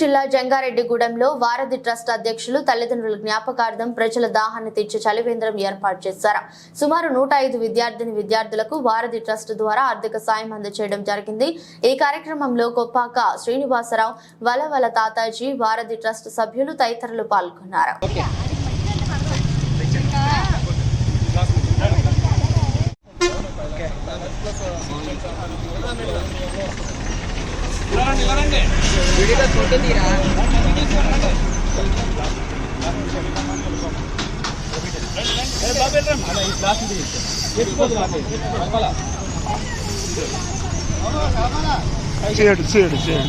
జిల్లా జంగారెడ్డిగూడెంలో వారధి ట్రస్ట్ అధ్యక్షులు తల్లిదండ్రుల జ్ఞాపకార్థం ప్రజల దాహాన్ని తీర్చే చలివేంద్రం ఏర్పాటు చేశారు. సుమారు నూట ఐదు విద్యార్థిని విద్యార్థులకు వారధి ట్రస్ట్ ద్వారా ఆర్థిక సాయం అందజేయడం జరిగింది. ఈ కార్యక్రమంలో కొప్పాక శ్రీనివాసరావు వలవల తాతాజీ వారధి ట్రస్ట్ సభ్యులు తదితరులు పాల్గొన్నారు. చేయడు చేయడు చేయడు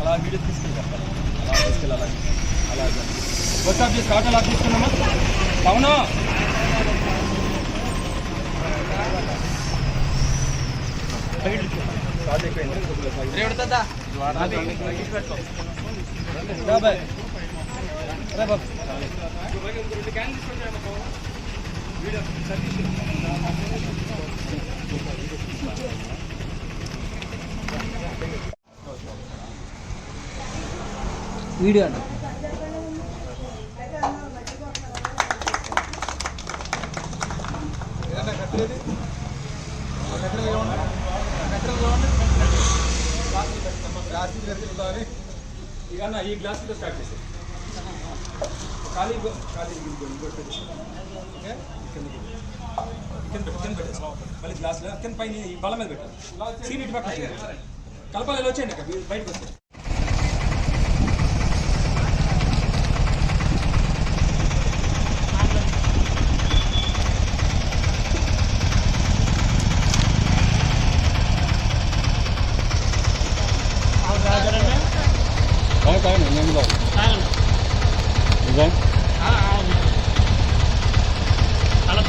అలా వీడియో తీసుకెళ్ళి అలా తీసుకెళ్ళాలి అలా బస్ ఆఫ్ చేసి ఆటో అలా తీసుకున్నామా అవును బాబాయ్ వీడియో అంట ఇక అన్న ఈ గ్లాస్ స్టార్ట్ చేసి ఖాళీ ఖాళీ ఓకే కింద కింద కింద పెట్టు. మళ్ళీ గ్లాస్ కింద పైన ఈ బల మీద పెట్టాలి సీన్ ఇటు పక్కన పెట్టు. కలపాలి ఇలా వచ్చేయండి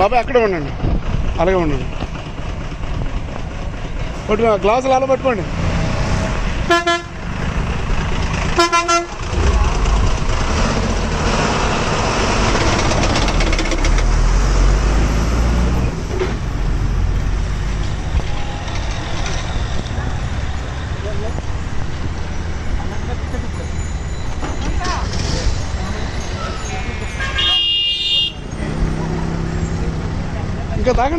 బాబాయ్ అక్కడే ఉండండి. అలాగే ఉండండి. పట్టు గ్లాసులు అలా పట్టుకోండి. टिकट आगे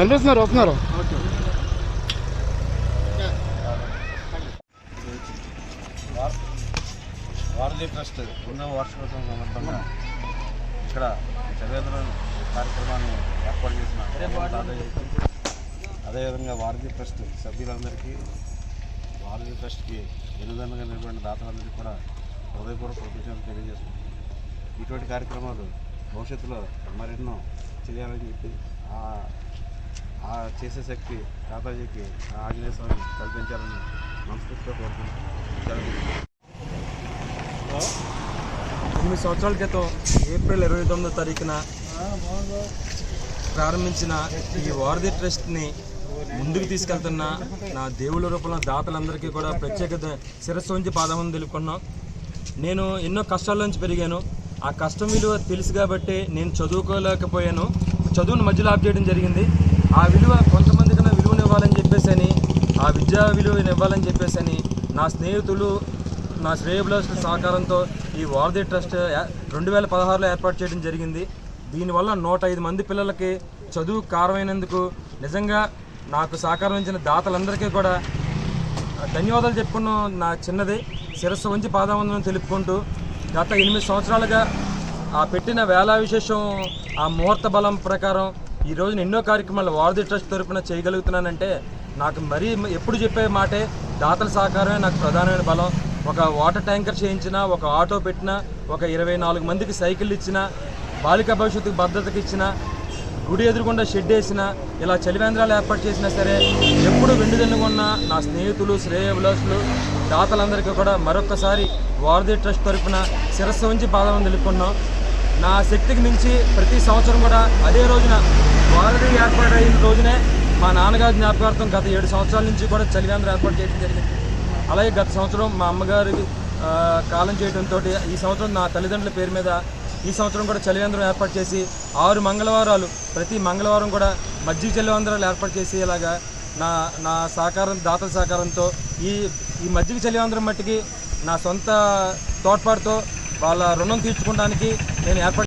కనిపిస్తున్నారు వస్తున్నారు. వారధి ట్రస్ట్ ఎన్నో వార్షికోత్సవం సందర్భంగా ఇక్కడ చదివేంద్ర కార్యక్రమాన్ని ఏర్పాటు చేసిన అదేవిధంగా వారధి ట్రస్ట్ సభ్యులందరికీ వారధి ట్రస్ట్కి వెనుదన్నుగా నిలబడిన దాతలందరికీ కూడా హృదయపూర్వక కృతజ్ఞతలు తెలియజేస్తున్నాం ఇటువంటి కార్యక్రమాలు భవిష్యత్తులో మరెన్నో చేయాలని చెప్పి ఆ- చేసే శక్తి తాతాజీకి ఆ ఆంజనేయ స్వామి కల్పించాలని మనస్ఫూర్తిగా కోరుకుంటున్నాను. తొమ్మిది సంవత్సరాల క్రితం ఏప్రిల్ ఇరవై తొమ్మిదో తారీఖున ప్రారంభించిన ఈ వారధి ట్రస్ట్ని ముందుకు తీసుకెళ్తున్న నా దేవుళ్ళ రూపంలో దాతలందరికీ కూడా ప్రత్యేక శిరస్సు ఉంచి పాదమని తెలుపుకున్నాం. నేను ఎన్నో కష్టాల నుంచి పెరిగాను. ఆ కష్టం విలువ తెలుసు కాబట్టి నేను చదువుకోలేకపోయాను. చదువును మధ్యలో ఆప్ చేయడం జరిగింది. ఆ విలువ కొంతమంది కన్నా విలువను ఇవ్వాలని చెప్పేసి అని ఆ విద్యా విలువను ఇవ్వాలని చెప్పేసి అని నా స్నేహితులు నా శ్రేయబులస్ల సహకారంతో ఈ వారధి ట్రస్ట్ రెండు వేల పదహారులో ఏర్పాటు చేయడం జరిగింది. దీనివల్ల నూట ఐదు మంది పిల్లలకి చదువు కారమైనందుకు నిజంగా నాకు సహకారం ఇచ్చిన దాతలందరికీ కూడా ధన్యవాదాలు చెప్పుకున్నాం నా చిన్నది శిరస్సు ఉంచి పాదవందనం తెలుపుకుంటూ గత ఎనిమిది సంవత్సరాలుగా ఆ పెట్టిన వేళా విశేషం ఆ ముహూర్త బలం ప్రకారం ఈ రోజున ఎన్నో కార్యక్రమాలు వారధి ట్రస్ట్ తరపున చేయగలుగుతున్నానంటే నాకు మరీ ఎప్పుడు చెప్పే మాటే దాతల సహకారమే నాకు ప్రధానమైన బలం. ఒక వాటర్ ట్యాంకర్ చేయించినా ఒక ఆటో పెట్టిన ఒక ఇరవై నాలుగు మందికి సైకిల్ ఇచ్చిన బాలికా భవిష్యత్తుకు భద్రతకి ఇచ్చిన గుడి ఎదురుగుండా షెడ్ వేసిన ఇలా చలివేంద్రాలు ఏర్పాటు చేసినా సరే ఎప్పుడు వెండుదన్నుకున్న నా స్నేహితులు శ్రేయభిలాసులు దాతలందరికీ కూడా మరొక్కసారి వారధి ట్రస్ట్ తరపున శిరస్సు ఉంచి పాదం తెలుపుకున్నాం నా శక్తికి మించి ప్రతి సంవత్సరం కూడా అదే రోజున వారధి ఏర్పాటు అయిన రోజునే మా నాన్నగారి జ్ఞాపకార్థం గత ఏడు సంవత్సరాల నుంచి కూడా చలివేంద్రం ఏర్పాటు చేయడం జరిగింది. అలాగే గత సంవత్సరం మా అమ్మగారి కాలం చేయడంతో ఈ సంవత్సరం నా తల్లిదండ్రుల పేరు మీద ఈ సంవత్సరం కూడా చలివేంద్రం ఏర్పాటు చేసి ఆరు మంగళవారాలు ప్రతి మంగళవారం కూడా మజ్జిగ చలివేంద్రాలు ఏర్పాటు చేసి ఇలాగా నా నా సహకారం దాతల సహకారంతో ఈ ఈ మజ్జిగ చలివేంద్రం మట్టికి నా సొంత తోడ్పాటుతో వాళ్ళ రుణం తీర్చుకోవడానికి నేను ఏర్పాటు